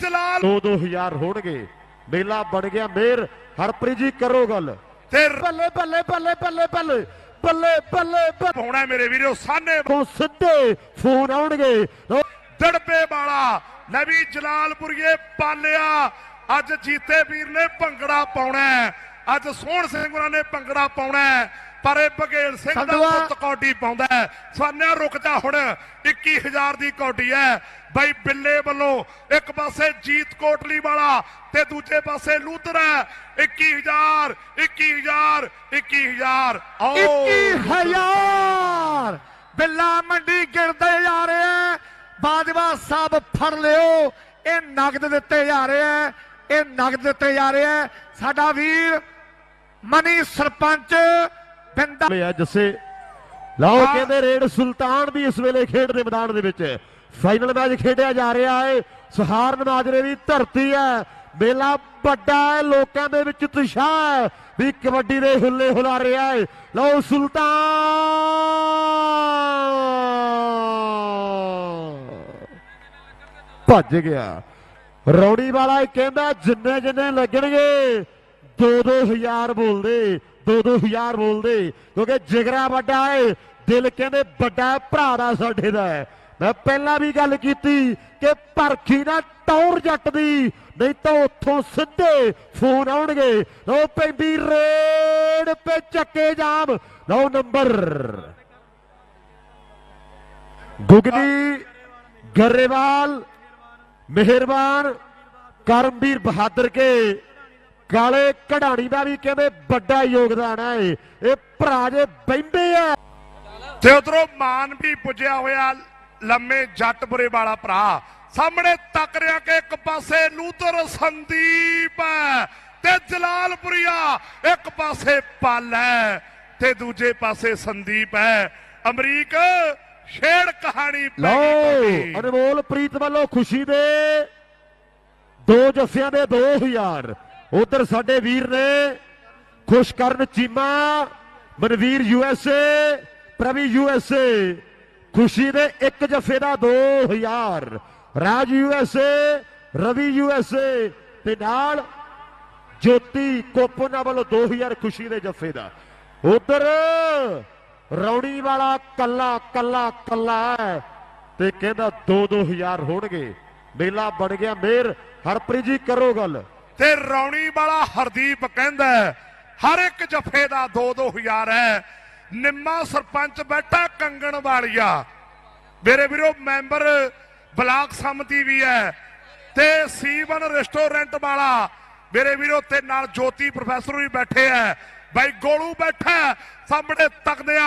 ਜਲਾਲ। 2-2000 ਹੋਣਗੇ। ਮੇਲਾ ਬਣ ਗਿਆ। ਮੇਰ ਹਰਪ੍ਰੀਤ ਜੀ ਕਰੋ ਗੱਲ। ਤੇ ਬੱਲੇ ਬੱਲੇ ਬੱਲੇ ਬੱਲੇ ਬੱਲੇ ਬੱਲੇ ਬੱਲੇ ਪਾਉਣਾ ਮੇਰੇ ਵੀਰੋ ਸਾਨੇ ਤੋਂ ਸਿੱਧੇ ਫੋਨ ਆਉਣਗੇ। ਦੜਪੇ ਵਾਲਾ ਨਵੀ ਜਲਾਲਪੁਰੀਏ ਪਾਲਿਆ। ਅੱਜ ਜੀਤੇ ਵੀਰ ਨੇ ਭੰਗੜਾ ਪਾਉਣਾ ਅੱਜ ਸੋਹਣ ਸਿੰਘ ਉਹਨਾਂ ਨੇ ਭੰਗੜਾ ਪਾਉਣਾ ਪਰ ਇਹ ਬਗੇਲ ਸਿੰਘ ਦਾ। ਪੁੱਤ ਕੌਡੀ ਪਾਉਂਦਾ ਹੈ। ਸਾਨਿਆ ਰੁਕ ਜਾ ਹੁਣ 21000 ਦੀ ਕੌਡੀ ਹੈ। ਬਾਈ ਬਿੱਲੇ ਵੱਲੋਂ ਇੱਕ ਪਾਸੇ ਜੀਤ ਕੋਟਲੀ ਵਾਲਾ ਤੇ ਦੂਜੇ ਪਾਸੇ ਲੂਤਰ ਹੈ। 21000 21000 21000 ਆਓ। 21000 ਬਿੱਲਾ ਮੰਡੀ ਗਿਣਦੇ ਜਾ ਰਹੇ ਬਾਜਵਾ ਸਾਹਿਬ ਫੜ ਲਿਓ। ਇਹ ਨਗਦ ਦਿੱਤੇ ਜਾ ਰਹੇ ਆ ਇਹ ਨਗਦ ਦਿੱਤੇ ਜਾ ਰਹੇ ਆ ਸਾਡਾ ਵੀਰ ਮਨੀ ਸਰਪੰਚ ਬਿੰਦਾ ਲਿਆ ਜੱਸੇ ਲਓ। ਕਹਿੰਦੇ ਰੇਡ ਸੁਲਤਾਨ ਵੀ ਇਸ ਵੇਲੇ ਖੇਡ ਦੇ ਮੈਦਾਨ ਦੇ ਵਿੱਚ। ਫਾਈਨਲ ਮੈਚ ਖੇਡਿਆ ਜਾ ਰਿਹਾ ਹੈ ਸਹਾਰਨ ਮਾਜਰੇ ਦੀ ਧਰਤੀ ਹੈ। ਮੇਲਾ ਵੱਡਾ ਹੈ। ਲੋਕਾਂ ਦੇ ਵਿੱਚ ਉਤਸ਼ਾਹ ਹੈ। ਵੀ ਕਬੱਡੀ ਦੇ ਹੁੱਲੇ ਹੁਲਾ ਰਿਹਾ ਹੈ ਲਓ ਸੁਲਤਾਨ। ਭੱਜ ਗਿਆ। ਰੌੜੀ ਵਾਲਾ ਇਹ ਕਹਿੰਦਾ ਜਿੰਨੇ ਜਿੰਨੇ ਲੱਗਣਗੇ 2-2000 ਬੋਲਦੇ। 2000 ਬੋਲਦੇ, ਕਿਉਂਕਿ ਜਿਗਰਾ ਵੱਡਾ ਹੈ ਦਿਲ ਕਹਿੰਦੇ ਵੱਡਾ ਭਰਾ ਦਾ ਸਾਡੇ ਦਾ ਮੈਂ ਪਹਿਲਾਂ ਵੀ ਗੱਲ ਕੀਤੀ ਕਿ ਪਰਖੀ ਨਾ ਟੌਰ ਜੱਟ ਦੀ ਨਹੀਂ ਤਾਂ ਉੱਥੋਂ ਸਿੱਧੇ ਫੋਨ ਆਉਣਗੇ। ਲਓ ਪੈਂਦੀ ਰੇਡ ਤੇ ਚੱਕੇ ਜਾਮ। ਲਓ ਨੰਬਰ। ਗੁਗਨੀ, ਗਰੇਵਾਲ, ਮਿਹਰਬਾਨ, ਕਰਮਵੀਰ ਬਹਾਦਰ ਕੇ। ਕਾਲੇ ਕਢਾਣੀ ਦਾ ਵੀ ਕਹਿੰਦੇ ਵੱਡਾ ਯੋਗਦਾਨ ਹੈ ਇਹ। ਭਰਾ ਜੇ ਬੈਂਦੇ ਆ। ਤੇ ਉਧਰੋਂ ਮਾਨ ਵੀ ਪੁੱਜਿਆ ਹੋਇਆ ਲੰਮੇ ਜੱਟਪੁਰੇ ਵਾਲਾ ਭਰਾ। ਸਾਹਮਣੇ ਤੱਕ ਰਿਆ ਕਿ ਇੱਕ ਪਾਸੇ ਲੂਤਰ ਸੰਦੀਪ ਤੇ ਜਲਾਲਪੁਰੀਆ ਇੱਕ ਪਾਸੇ ਪਲ ਹੈ ਤੇ ਦੂਜੇ ਪਾਸੇ ਸੰਦੀਪ ਹੈ। ਅਮਰੀਕ ਛੇੜ ਕਹਾਣੀ ਲਓ। ਅਨਮੋਲ ਪ੍ਰੀਤ ਵੱਲੋਂ ਖੁਸ਼ੀ ਦੇ ਦੋ ਜੱਫਿਆਂ ਦੇ 2000 ਉਧਰ ਸਾਡੇ ਵੀਰ ਨੇ ਖੁਸ਼ ਕਰਨ ਚੀਮਾ, ਮਨਵੀਰ ਯੂਐਸਏ ਪ੍ਰਵੀ ਯੂਐਸਏ ਖੁਸ਼ੀ ਦੇ ਇੱਕ ਜਫੇ ਦਾ 2000 ਰਾਜ ਯੂਐਸਏ ਰਵੀ ਯੂਐਸਏ ਤੇ ਨਾਲ ਜੋਤੀ ਕੋਪਨਾ ਵੱਲੋਂ 2000 ਖੁਸ਼ੀ ਦੇ ਜਫੇ ਦਾ। ਉਧਰ ਰੌਣੀ ਵਾਲਾ ਕੱਲਾ ਕੱਲਾ ਕੱਲਾ ਤੇ ਕਹਿੰਦਾ 2-2000 ਹੋਣਗੇ। ਮੇਲਾ ਬਣ ਗਿਆ। ਮੇਰ, ਹਰਪ੍ਰੀਤ ਜੀ ਕਰੋ ਗੱਲ। ਤੇ ਰੌਣੀ ਵਾਲਾ ਹਰਦੀਪ ਕਹਿੰਦਾ ਹਰ ਇੱਕ ਜਫੇ ਦਾ 2-2000 ਹੈ। ਨਿੰਮਾ ਸਰਪੰਚ ਬੈਠਾ ਕੰਗਣ ਵਾਲੀਆ। ਮੇਰੇ ਵੀਰੋ, ਮੈਂਬਰ ਬਲਾਕ ਸਮਤੀ ਵੀ ਹੈ ਤੇ ਸੀਵਨ ਰੈਸਟੋਰੈਂਟ ਵਾਲਾ। ਮੇਰੇ ਵੀਰੋ, ਤੇ ਨਾਲ ਜੋਤੀ ਪ੍ਰੋਫੈਸਰ ਵੀ ਬੈਠੇ ਹੈ। ਬਾਈ ਗੋਲੂ ਬੈਠਾ ਸਾਹਮਣੇ ਤੱਕਦੇ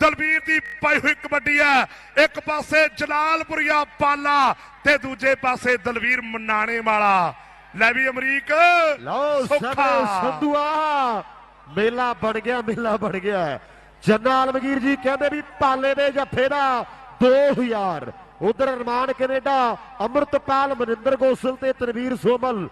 ਦਲਵੀਰ ਦੀ ਪਾਈ ਹੋਈ ਕਬੱਡੀ ਹੈ। ਇੱਕ ਪਾਸੇ ਜਲਾਲਪੁਰੀਆ ਪਾਲਾ ਤੇ ਦੂਜੇ ਪਾਸੇ ਦਲਵੀਰ ਮਨਾਣੇ ਵਾਲਾ। ਲੈ ਵੀ ਅਮਰੀਕ। ਲਓ। ਸਭੇ ਸੰਧੂਆ ਮੇਲਾ ਬਣ ਗਿਆ ਮੇਲਾ ਬਣ ਗਿਆ। ਜੰਨਾ ਆਲਮਗੀਰ ਜੀ ਕਹਿੰਦੇ ਵੀ ਪਾਲੇ ਦੇ ਜੱਫੇ ਦਾ 2000 ਉਧਰ ਅਰਮਾਨ ਕੈਨੇਡਾ ਅਮਰਤਪਾਲ ਮਨਿੰਦਰ ਗੋਸਲ ਤੇ ਤਨਵੀਰ ਸੋਮਲ।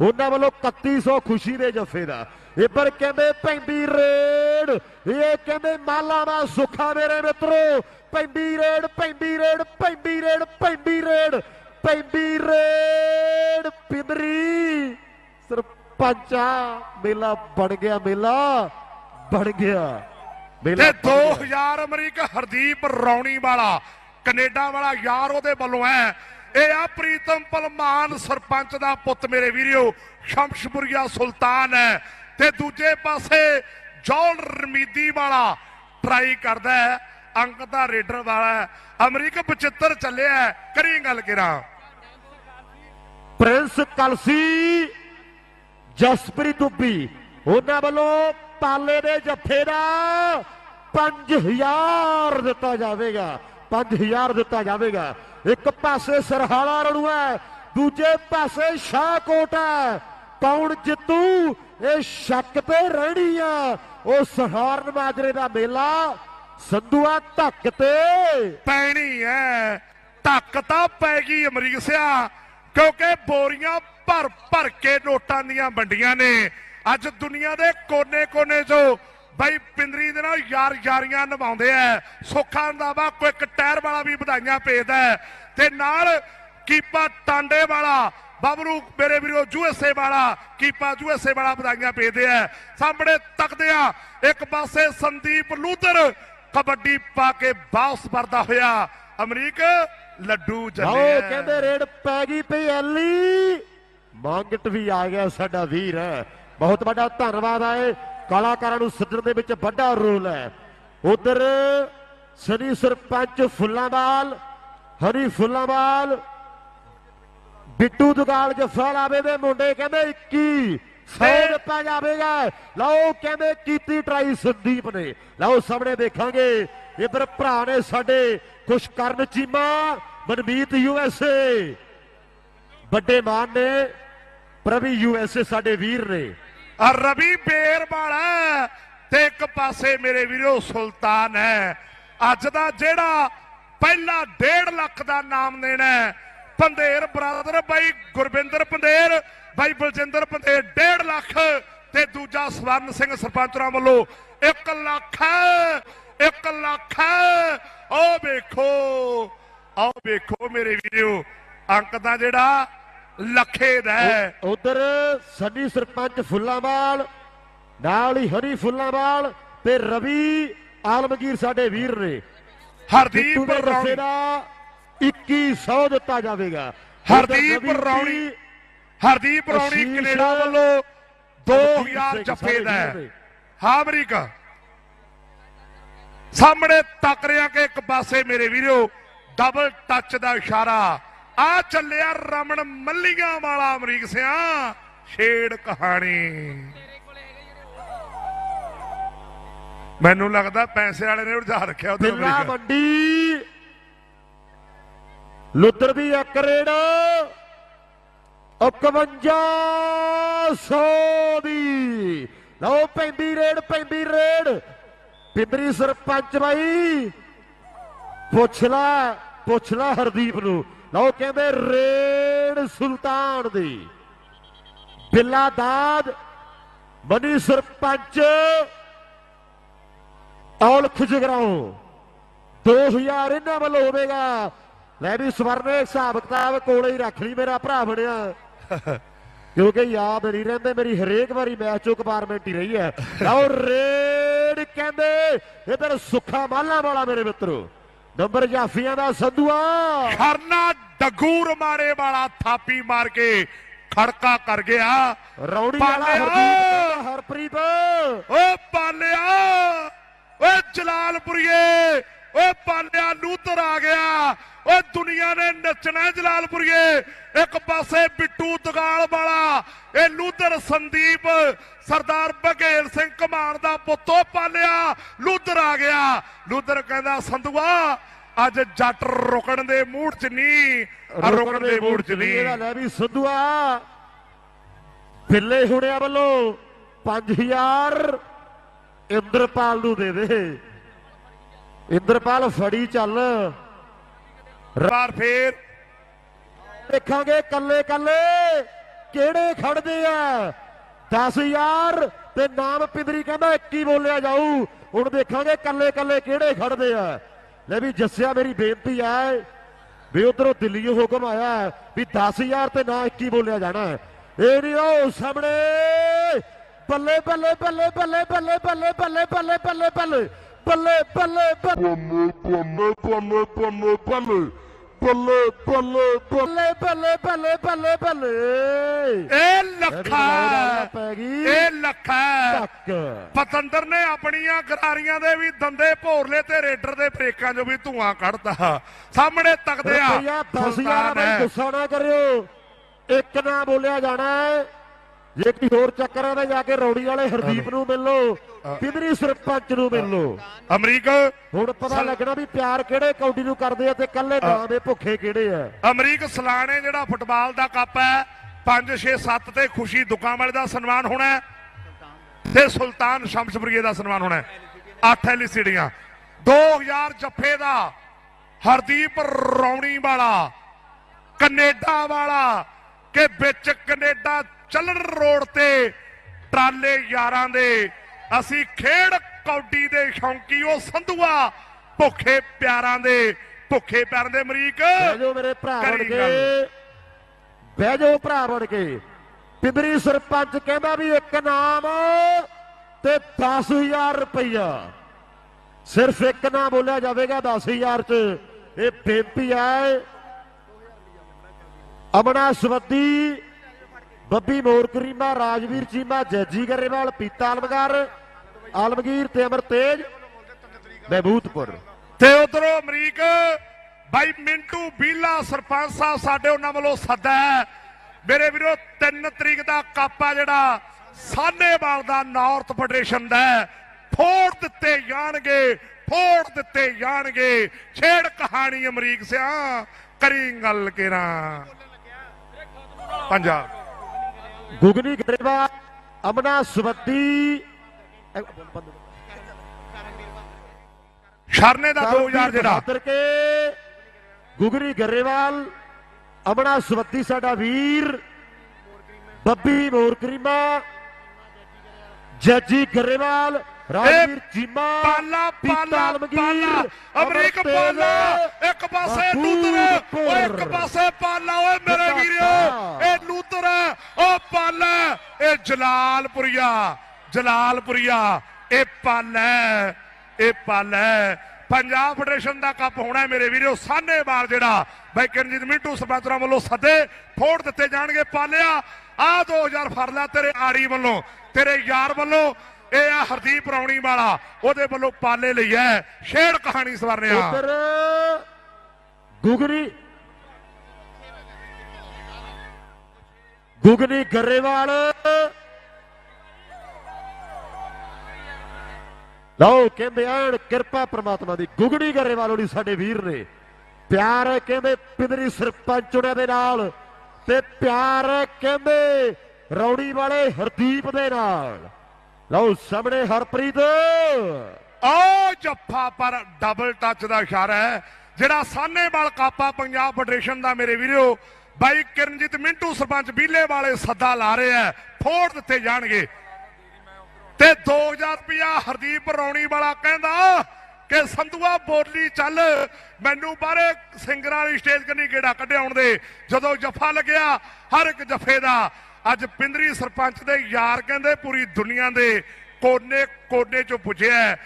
ਉਹਨਾਂ ਵੱਲੋਂ 3100 ਖੁਸ਼ੀ ਦੇ ਜੱਫੇ ਦਾ। ਇੱਧਰ ਕਹਿੰਦੇ ਪੈਂਦੀ ਰੇਡ। ਇਹ ਕਹਿੰਦੇ ਮਾਲਾ ਦਾ ਸੁੱਖਾ ਮੇਰੇ ਮਿੱਤਰੋ। ਪੈਂਦੀ ਰੇਡ ਪੈਂਦੀ ਸਰਪੰਚਾ ਮੇਲਾ ਬਣ ਗਿਆ ਮੇਲਾ ਬਣ ਗਿਆ। ਤੇ 2000 ਅਮਰੀਕ ਹਰਦੀਪ ਰੌਣੀ ਵਾਲਾ ਕੈਨੇਡਾ ਵਾਲਾ ਯਾਰ ਉਹਦੇ ਵੱਲੋਂ ਹੈ। ਇਹ ਆ ਪ੍ਰੀਤਮ ਪਲਮਾਨ ਸਰਪੰਚ ਦਾ ਪੁੱਤ ਮੇਰੇ ਵੀਰਿਓ ਸ਼ਮਸ਼ਪੁਰੀਆ ਸੁਲਤਾਨ ਹੈ। ਤੇ ਦੂਜੇ ਪਾਸੇ ਜੌਲ ਰਮੀਦੀ ਵਾਲਾ ਟਰਾਈ ਕਰਦਾ ਹੈ ਅੰਕ ਦਾ ਰੇਡਰ ਵਾਲਾ। ਅਮਰੀਕ 75 ਚੱਲਿਆ। ਕਰੀ ਗੱਲ ਕਿਰਾਂ? ਪ੍ਰਿੰਸ ਕਲਸੀ ਜਸਪ੍ਰੀਤ ਦੁੱਬੀ, ਉਹਨਾਂ ਵੱਲੋਂ ਪਾਲੇ ਦੇ ਜੱਫੇ ਦਾ 5000 ਦਿੱਤਾ ਜਾਵੇਗਾ 5000 ਦਿੱਤਾ ਜਾਵੇਗਾ। ਇੱਕ ਪਾਸੇ ਸਰਹਾਲਾ ਰਣੂ ਹੈ, ਦੂਜੇ ਪਾਸੇ ਸ਼ਾਹਕੋਟ ਹੈ। ਕੌਣ ਜਿੱਤੂ, ਇਹ ਸ਼ੱਕ ਤੇ ਰਹਿਣੀ ਆ। ਉਹ ਸਹਾਰਨ ਮਾਜਰੇ ਦਾ ਮੇਲਾ ਸੰਧੂਆ ਧੱਕ ਤੇ ਪੈਣੀ ਐ ਧੱਕ ਤਾਂ ਪੈ ਗਈ ਅਮਰੀਕ ਸਿਆ, ਕਿਉਂਕਿ ਬੋਰੀਆਂ ਭਰ ਭਰ ਕੇ ਨੋਟਾਂ ਦੀਆਂ ਵੰਡੀਆਂ ਨੇ। ਅੱਜ ਦੁਨੀਆ ਦੇ ਕੋਨੇ-ਕੋਨੇ 'ਚੋਂ ਬਾਈ ਪਿੰਦਰੀ ਦੇ ਨਾਲ ਯਾਰ ਯਾਰੀਆਂ ਨਿਭਾਉਂਦੇ ਐ। ਸੁੱਖਾ ਰੰਧਾਵਾ ਕੋਈ ਇੱਕ ਟਾਇਰ ਵਾਲਾ ਵੀ ਵਧਾਈਆਂ ਭੇਜਦਾ ਤੇ ਨਾਲ ਕੀਪਾ ਟਾਂਡੇ ਵਾਲਾ ਬਬਲੂ ਮੇਰੇ ਵੀਰੋ ਯੂਐਸਏ ਵਾਲਾ ਕੀਪਾ ਯੂਐਸਏ ਵਾਲਾ ਵਧਾਈਆਂ ਭੇਜਦੇ ਆ ਸਾਹਮਣੇ ਤੱਕਦੇ ਆ ਇੱਕ ਪਾਸੇ ਸੰਦੀਪ ਲੂਦਰ ਕਬੱਡੀ ਪਾ ਕੇ ਬਾਉਸ ਵਰਦਾ ਹੋਇਆ। ਅਮਰੀਕ ਲੱਡੂ ਆਓ ਚੱਲੇ ਕਹਿੰਦੇ ਰੇਡ ਪੈ ਗਈ ਪਈ ਐਲੀ। ਮੰਗਟ ਵੀ ਆ ਗਿਆ ਸਾਡਾ ਵੀਰ ਹੈ। ਬਹੁਤ ਵੱਡਾ ਧੰਨਵਾਦ ਆਏ ਕਲਾਕਾਰਾਂ ਨੂੰ ਸੱਜਣ ਦੇ ਵਿੱਚ ਵੱਡਾ ਰੋਲ ਹੈ। ਉਧਰ ਸਨੀ ਸਰਪੰਚ ਫੁੱਲਾਂਵਾਲ ਹਰੀ ਫੁੱਲਾਂਵਾਲ ਬਿੱਟੂ ਦੁਗਾਲ ਜੱਫਾ ਲਾਵੇ ਦੇ ਮੁੰਡੇ ਕਹਿੰਦੇ 21 ਸੌ ਦਿੱਤਾ ਜਾਵੇਗਾ। ਲਓ ਕਹਿੰਦੇ ਕੀਤੀ ਟਰਾਈ ਸੰਦੀਪ ਨੇ। ਲਓ ਸਾਹਮਣੇ ਦੇਖਾਂਗੇ। ਇਧਰ ਭਰਾ ਨੇ ਸਾਡੇ ਕੁਛ ਕਰਨ ਚੀਮਾ ਮਨਮੀਤ ਯੂਐਸਏ ਵੱਡੇ ਮਾਨ ਨੇ। ਪ੍ਰਵੀ ਯੂਐਸਏ ਸਾਡੇ ਵੀਰ ਨੇ। ਆ ਰਵੀ ਬੇਰ ਵਾਲਾ ਤੇ ਇੱਕ ਪਾਸੇ ਮੇਰੇ ਵੀਰੋ ਸੁਲਤਾਨ ਹੈ। ਅੱਜ ਦਾ ਜਿਹੜਾ ਪਹਿਲਾ 1.5 ਲੱਖ ਦਾ ਨਾਮ ਦੇਣਾ ਹੈ, ਬਰਾਦਰ ਬਾਈ ਗੁਰਵਿੰਦਰ ਪੰਧੇਰ ਬਾਈ ਬਲਜਿੰਦਰ ਪੰਧੇਰ 1.5 ਲੱਖ ਤੇ ਦੂਜਾ ਸਵਰਨ ਸਿੰਘ ਸਰਪੰਚਰਾਂ ਵੱਲੋਂ 1 ਲੱਖ 1 ਲੱਖ। ਉਹ ਵੇਖੋ ਆਓ ਵੇਖੋ ਮੇਰੇ ਵੀਰੋ ਅੰਕ ਦਾ ਜਿਹੜਾ ਲੱਖੇ ਦਾ ਉਧਰ ਸਨੀ ਸਰਪੰਚ ਫੁੱਲਾਂਵਾਲ ਨਾਲ ਹੀ ਹਰੀ ਫੁੱਲਾਂਵਾਲ ਤੇ ਰਵੀ ਆਲਮਗੀਰ ਸਾਡੇ ਵੀਰ ਨੇ। ਹਰਦੀਪ ਰੌਣੀ। ਦਾ 2100 ਦਿੱਤਾ ਜਾਵੇਗਾ। ਹਰਦੀਪ ਰੌਣੀ। ਹਰਦੀਪ ਰੌਣੀ ਕੈਨੇਡਾ ਵੱਲੋਂ 2000 ਸਿੰਘ ਜੱਫੇ ਸਾਡੇ ਦਾ। ਹਾਂ। ਅਮਰੀਕਾ। ਸਾਹਮਣੇ ਤੱਕ ਰਿਆ ਕਿ ਇੱਕ ਪਾਸੇ ਮੇਰੇ ਵੀਰੋ ਡਬਲ ਟੱਚ ਦਾ ਇਸ਼ਾਰਾ। ਆ ਚੱਲਿਆ ਰਮਨ ਮੱਲੀਆਂ ਵਾਲਾ ਅਮਰੀਕ ਸਿਆ ਛੇੜ ਕਹਾਣੀ। ਮੈਨੂੰ ਲੱਗਦਾ ਪੈਸੇ ਵਾਲੇ ਨੇ ਉਲਝਾ ਰੱਖਿਆ ਉਧਰ ਬਿੱਲਾ ਮੰਡੀ ਲੁੱਦਰ ਦੀ ਇੱਕ ਰੇਡ 5100 ਦੀ। ਲਓ ਪੈਂਦੀ ਰੇਡ ਪੈਂਦੀ ਰੇਡ। ਪਿੰਦਰੀ ਸਰਪੰਚ ਬਾਈ ਪੁੱਛ ਲੈ ਪੁੱਛ ਲੈ ਹਰਦੀਪ ਨੂੰ। ਲਓ ਕਹਿੰਦੇ ਰੇਡ ਸੁਲਤਾਨ ਦੀ। ਬਿੱਲਾ ਦਾਦ ਮਨੀ ਸਰਪੰਚ ਔਲਖ ਜਗਰਾਉਂ। 2000 ਇਹਨਾਂ ਵੱਲੋਂ ਹੋਵੇਗਾ। ਲੈ ਵੀ ਸਵਰਨੇ ਹਿਸਾਬ ਕਿਤਾਬ ਕੋਲੇ ਹੀ ਰੱਖ ਲਈ ਮੇਰਾ ਭਰਾ ਬਣਿਆ। ਕਿਉਂਕਿ ਯਾਦ ਨਹੀਂ ਰਹਿੰਦੇ, ਮੇਰੀ ਹਰੇਕ ਵਾਰੀ ਮੈਚ ਚੋਂ ਕਪਾਰਟਮੈਂਟ ਹੀ ਰਹੀ ਹੈ। ਲਓ ਰੇਡ ਕਹਿੰਦੇ, ਇਧਰ ਸੁੱਖਾ ਮਾਲਾ ਵਾਲਾ ਮੇਰੇ ਮਿੱਤਰੋ। ਨੰਬਰ ਜਾਫੀਆਂ ਦਾ ਸੰਧੂਆ ਖਰਨਾ ਡਗੂਰ ਮਾਰੇ ਵਾਲਾ ਥਾਪੀ ਮਾਰ ਕੇ ਖੜਕਾ ਕਰ ਗਿਆ। ਰੌਣੀ ਵਾਲਾ। ਹਰਦੀਪ ਹਰਪ੍ਰੀਤ। ਓ ਪਾਲਿਆ ਓ ਜਲਾਲਪੁਰੀਏ ਓ ਪਾਲਿਆ ਲੂਤਰ ਆ ਗਿਆ। ਓ ਦੁਨੀਆ ਨੇ ਨੱਚਣਾ ਜਲਾਲਪੁਰੀਏ। ਇੱਕ ਪਾਸੇ ਬਿੱਟੂ ਦਗਾਲ ਵਾਲਾ ਇਹ ਲੂਤਰ ਸੰਦੀਪ ਸਰਦਾਰ ਬਘੇਲ ਸਿੰਘ ਕਮਾਨ ਦਾ ਪੁੱਤੋ ਪਾਲਿਆ ਲੂਤਰ ਆ ਗਿਆ। ਲੂਤਰ ਕਹਿੰਦਾ ਸੰਧੂਆ ਅੱਜ ਜੱਟ ਰੁਕਣ ਦੇ ਮੂਡ 'ਚ ਨਹੀਂ ਰੁਕਣ ਦੇ ਮੂਡ 'ਚ ਨਹੀਂ ਇਹਦਾ ਲੈ ਵੀ ਸੰਧੂਆ ਬਿੱਲੇ ਹੁਣਿਆ ਵੱਲੋਂ 5000 ਇੰਦਰਪਾਲ ਨੂੰ ਦੇ ਦੇ। ਇੰਦਰਪਾਲ ਫੜੀ ਚੱਲ। ਵਾਰ ਫੇਰ ਦੇਖਾਂਗੇ ਕੱਲੇ ਕੱਲੇ ਕਿਹੜੇ ਖੜਦੇ ਆ 10000 ਤੇ ਨਾਮ ਪਿੰਦਰੀ ਕਹਿੰਦਾ 21 ਬੋਲਿਆ ਜਾਊ ਹੁਣ ਦੇਖਾਂਗੇ ਕੱਲੇ ਕੱਲੇ ਕਿਹੜੇ ਖੜਦੇ ਆ ਲੈ ਵੀ ਜੱਸਿਆ ਮੇਰੀ ਬੇਨਤੀ ਹੈ ਵੀ ਉਧਰੋਂ ਦਿੱਲੀੋਂ ਹੁਕਮ ਆਇਆ ਵੀ 10000 ਤੇ ਨਾ 21 ਬੋਲਿਆ ਜਾਣਾ ਇਹ ਨਹੀਂ ਉਹ ਸਾਹਮਣੇ ਬੱਲੇ ਬੱਲੇ ਬੱਲੇ ਬੱਲੇ ਬੱਲੇ ਬੱਲੇ ਬੱਲੇ ਬੱਲੇ ਬੱਲੇ ਬੱਲੇ ਬੱਲੇ ਬੱਲੇ ਬੱਲੇ ਬੱਲੇ ਬੱਲੇ ਬੱਲੇ ਬੱਲੇ ਬੱਲੇ ਇਹ ਲੱਖਾ ਪੈ ਗਈ। ਇਹ ਲੱਖਾ। ਪਤੰਦਰ ਨੇ ਆਪਣੀਆਂ ਗਰਾਰੀਆਂ ਦੇ ਵੀ ਦੰਦੇ ਭੋਰਲੇ ਤੇ ਰੇਡਰ ਦੇ ਬ੍ਰੇਕਾਂ 'ਚੋਂ ਵੀ ਧੂਆਂ ਕੱਢਦਾ ਸਾਹਮਣੇ ਤੱਕਦੇ ਆ ਰੁਪਈਆ 10000 ਸੁਲਤਾਨ ਬਾਈ। ਗੁੱਸਾ ਨਾ ਕਰਿਓ। ਇੱਕ ਨਾ ਬੋਲਿਆ ਜਾਣਾ ਜੇ ਕੋਈ ਹੋਰ ਚੱਕਰਾਂ ਦਾ ਜਾ ਕੇ ਰੌੜੀ ਵਾਲੇ ਹਰਦੀਪ ਨੂੰ ਮਿਲ ਲਓ ਪਿੰਦਰੀ ਸਰਪੰਚ ਨੂੰ ਮਿਲ ਅਮਰੀਕ? ਹੁਣ ਪਤਾ ਲੱਗਣਾ ਵੀ ਪਿਆਰ ਕਿਹੜੇ ਕੌਡੀ ਨੂੰ ਕਰਦੇ ਆ ਤੇ ਕੱਲੇ ਨਾਂ ਦੇ ਭੁੱਖੇ ਕਿਹੜੇ ਆ? ਅਮਰੀਕ ਸਲਾਣੇ ਜਿਹੜਾ ਫੁੱਟਬਾਲ ਦਾ ਕੱਪ ਹੈ 5 6 7 ਤੇ ਖੁਸ਼ੀ ਦੁਕਾਨ ਵਾਲੇ ਦਾ ਸਨਮਾਨ ਹੋਣਾ ਤੇ ਸੁਲਤਾਨ ਸ਼ਮਸਪੁਰੀਏ ਦਾ ਸਨਮਾਨ ਹੋਣਾ ਹੈ। 8 ਐਲਸੀਡੀਆਂ 2000 ਜੱਫੇ ਦਾ ਹਰਦੀਪ ਰੌਣੀ ਵਾਲਾ ਕੈਨੇਡਾ ਵਾਲਾ ਕਿ ਵਿੱਚ ਕੈਨੇਡਾ ਚੱਲਣ ਰੋਡ ਤੇ ਟਰਾਲੇ ਯਾਰਾਂ ਦੇ ਅਸੀਂ ਖੇਡ ਕੌਡੀ ਦੇ ਸ਼ੌਂਕੀ ਉਹ ਸੰਧੂਆ। ਭੁੱਖੇ ਪਿਆਰਾਂ ਦੇ ਭੁੱਖੇ ਪੈਣ ਦੇ ਅਮਰੀਕ। ਬਹਿ ਜਾਓ ਮੇਰੇ ਭਰਾ ਬਣ ਕੇ। ਗੱਲ। ਬਹਿ ਜਾਓ ਭਰਾ ਬਣ ਕੇ। ਪਿੰਦਰੀ ਸਰਪੰਚ ਕਹਿੰਦਾ ਵੀ ਇੱਕ ਨਾਮ ਤੇ 10000 ਰੁਪਈਆ। ਸਿਰਫ ਇੱਕ ਨਾਮ ਬੋਲਿਆ ਜਾਵੇਗਾ 10000 ਚ। ਇਹ ਬੇਨਤੀ ਹੈ। ਅਮਨਾ ਸਵੱਦੀ ਬੱਬੀ ਮੋਰ ਕਰੀਮਾ, ਰਾਜਵੀਰ ਚੀਮਾ, ਜੱਜੀ ਗਰੇਵਾਲ, ਪੀਤਾ ਆਲਮਗਰ, ਆਲਮਗੀਰ ਤੇ ਅਮਰ ਮਹਿਬੂਤਪੁਰ ਤੇ ਉਧਰੋਂ ਅਮਰੀਕ, ਬਾਈ ਮਿੰਟੂ ਬੀਲਾ ਸਰਪੰਚ ਸਾਹਿਬ ਸਾਡੇ ਉਹਨਾਂ ਵੱਲੋਂ ਸੱਦਾ ਹੈ। ਮੇਰੇ ਵੀਰੋ 3 ਤਰੀਕ ਦਾ ਕਾਪਾ ਜਿਹੜਾ, ਸਾਨੇਵਾਲ ਦਾ ਨਾਰਥ ਫੈਡਰੇਸ਼ਨ ਦਾ ਫੋੜ ਦਿੱਤੇ ਜਾਣਗੇ, ਫੋੜ ਦਿੱਤੇ ਜਾਣਗੇ। ਛੇੜ ਕਹਾਣੀ ਅਮਰੀਕ ਸਿਆ, ਕਰੀ ਗੱਲ ਕੇਰਾ। ਪੰਜਾਬ। ਗੁਗਨੀ ਗਰੇਵਾਲ ਅਮਨਾ ਸਵੱਦੀ ਸ਼ਰਨੇ ਦਾ 2000 ਜਿਹੜਾ। ਬਹਾਦਰ ਕੇ ਗੁਗਰੀ ਗਰੇਵਾਲ ਅਮਨਾ ਸਵੱਦੀ ਸਾਡਾ ਵੀਰ। ਬੱਬੀ ਮੋਰ ਕਰੀਮਾ ਜੱਜੀ ਗਰੇਵਾਲ ਰਾਜਵੀਰ ਚੀਮਾ ਪਾਲਾ ਪਾਲਾ ਪਾਲਾ ਅਮਰੀਕ ਅਮਰ ਪਾਲਾ ਇੱਕ ਪਾਸੇ ਲੂਤਰ ਓਏ ਇੱਕ। ਪਾਸੇ ਪਾਲਾ ਓਏ ਮੇਰੇ ਵੀਰੋ। ਇਹ ਲੂਤਰ ਉਹ ਪਾਲਾ ਇਹ ਜਲਾਲਪੁਰੀਆ ਜਲਾਲਪੁਰੀਆ ਇਹ ਪਾਲਾ ਇਹ ਪਾਲਾ। ਪੰਜਾਬ ਫੈਡਰੇਸ਼ਨ ਦਾ ਕੱਪ ਹੋਣਾ ਮੇਰੇ ਵੀਰੋ ਸਾਹਨੇਵਾਲ ਜਿਹੜਾ ਬਾਈ ਕਰਨਜੀਤ ਮਿੰਟੂ ਸਰਪੰਚਰਾਂ ਵੱਲੋਂ ਸੱਦੇ ਫੋੜ ਦਿੱਤੇ ਜਾਣਗੇ ਪਾਲਿਆ ਆ 2000 ਫੜ ਲਿਆ ਤੇਰੇ ਆੜੀ ਵੱਲੋਂ ਤੇਰੇ ਯਾਰ ਵੱਲੋਂ ਇਹ ਆ ਹਰਦੀਪ ਰੌਣੀ ਵਾਲਾ, ਉਹਦੇ ਵੱਲੋਂ ਪਾਲੇ ਲਈ ਹੈ। ਸ਼ੇਰ ਕਹਾਣੀ ਸਵਰਨਿਆ। ਉਧਰ ਗੁਗਨੀ ਗੁਗਨੀ ਗਰੇਵਾਲ। ਲਓ, ਕਹਿੰਦੇ ਆਣ ਕਿਰਪਾ ਪ੍ਰਮਾਤਮਾ ਦੀ। ਗੁਗਣੀ ਗਰੇਵਾਲ ਉਹਦੀ ਸਾਡੇ ਵੀਰ ਨੇ। ਪਿਆਰ ਹੈ ਕਹਿੰਦੇ ਪਿੰਦਰੀ ਸਰਪੰਚ ਉਹਨਾਂ ਦੇ ਨਾਲ ਤੇ ਪਿਆਰ ਹੈ ਕਹਿੰਦੇ ਰੌੜੀ ਵਾਲੇ ਹਰਦੀਪ ਦੇ ਨਾਲ। ਲਓ ਸਾਹਮਣੇ ਹਰਪ੍ਰੀਤ। ਓ ਜੱਫਾ ਪਰ ਡਬਲ ਟੱਚ ਦਾ ਇਸ਼ਾਰਾ ਹੈ, ਜਿਹੜਾ ਸਾਹਨੇਵਾਲ ਕਾਪਾ ਪੰਜਾਬ ਫੈਡਰੇਸ਼ਨ ਦਾ ਮੇਰੇ ਵੀਰੋ। ਬਾਈ ਕਿਰਨਜੀਤ ਮਿੰਟੂ ਸਰਪੰਚ ਬੀਲੇ ਵਾਲੇ ਸੱਦਾ ਲਾ ਰਹੇ ਹੈ, ਫੋੜ ਦਿੱਤੇ ਜਾਣਗੇ। ਤੇ 2000 ਰੁਪਇਆ ਹਰਦੀਪ ਰੌਣੀ ਵਾਲਾ ਕਹਿੰਦਾ ਕਿ ਸੰਧੂਆ ਬੋਲੀ ਚੱਲ, ਮੈਨੂੰ ਬਾਹਰੇ ਸਿੰਗਰਾਂ ਵਾਲੀ ਸਟੇਜ ਕੰਨੀ ਗੇੜਾ ਕੱਢਿਆਉਣ ਦੇ ਜਦੋਂ ਜੱਫਾ ਲੱਗਿਆ, ਹਰ ਇੱਕ ਜੱਫੇ ਦਾ ਅੱਜ ਪਿੰਦਰੀ ਸਰਪੰਚ ਦੇ ਯਾਰ ਕਹਿੰਦੇ ਪੂਰੀ ਦੁਨੀਆ ਦੇ ਕੋਨੇ ਕੋਨੇ ਚੋਂ ਪੁੱਛਿਆ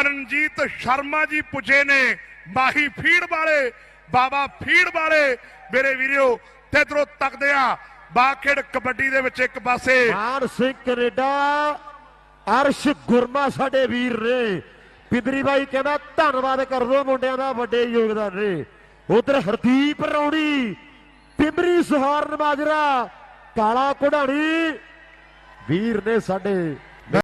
ਅਰਨਜੀਤ ਸ਼ਰਮਾ ਜੀ ਪੁੱਜੇ ਨੇ, ਮਾਹੀ ਫੀਡ ਵਾਲੇ, ਬਾਬਾ ਫੀਡ ਵਾਲੇ। ਮੇਰੇ ਵੀਰੋ, ਤੇ ਇਧਰੋਂ ਤੱਕਦੇ ਆ, ਬਾਖੇੜ ਕਬੱਡੀ ਦੇ ਵਿੱਚ ਇੱਕ ਪਾਸੇ। ਮਾਨ ਸਿੰਘ ਕੈਨੇਡਾ, ਅਰਸ਼ ਗੁਰਮਾ ਸਾਡੇ ਵੀਰ ਨੇ। ਪਿੰਦਰੀ ਬਾਈ ਕਹਿੰਦਾ, ਧੰਨਵਾਦ ਕਰ ਦੋ ਮੁੰਡਿਆਂ ਦਾ, ਵੱਡੇ ਯੋਗਦਾਨ ਨੇ। ਉਧਰ ਹਰਦੀਪ ਰੌਣੀ, ਪਿੰਦਰੀ ਸੁਹਾਰਨ ਮਾਜਰਾ ਕਾਲਾ ਕੁਢਾਣੀ ਵੀਰ ਨੇ ਸਾਡੇ